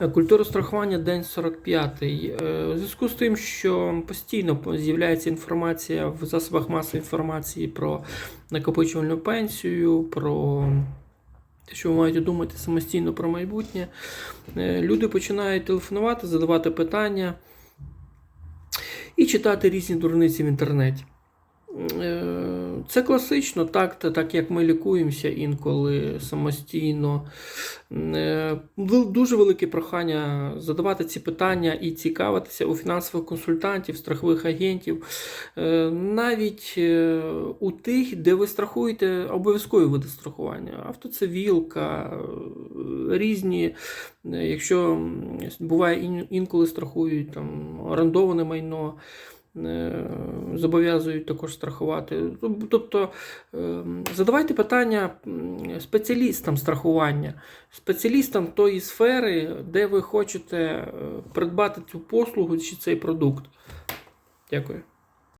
Е, Культура страхування день 45. Е, У зв'язку з тим, що постійно з'являється інформація в засобах масової інформації про накопичувальну пенсію, про те, що ви маєте думати самостійно про майбутнє, е, люди починають телефонувати, задавати питання і читати різні дурниці в інтернеті. Це класично, так, та- так як ми лікуємося інколи самостійно. Е, Дуже велике прохання задавати ці питання і цікавитися у фінансових консультантів, страхових агентів, Е, навіть е, у тих, де ви страхуєте обов'язкові види страхування, автоцивілка, різні, якщо буває інколи страхують там орендоване майно. Е, Зобов'язують також страхувати. Тобто е, задавайте питання спеціалістам страхування, спеціалістам тої сфери, де ви хочете е, придбати цю послугу чи цей продукт. Дякую.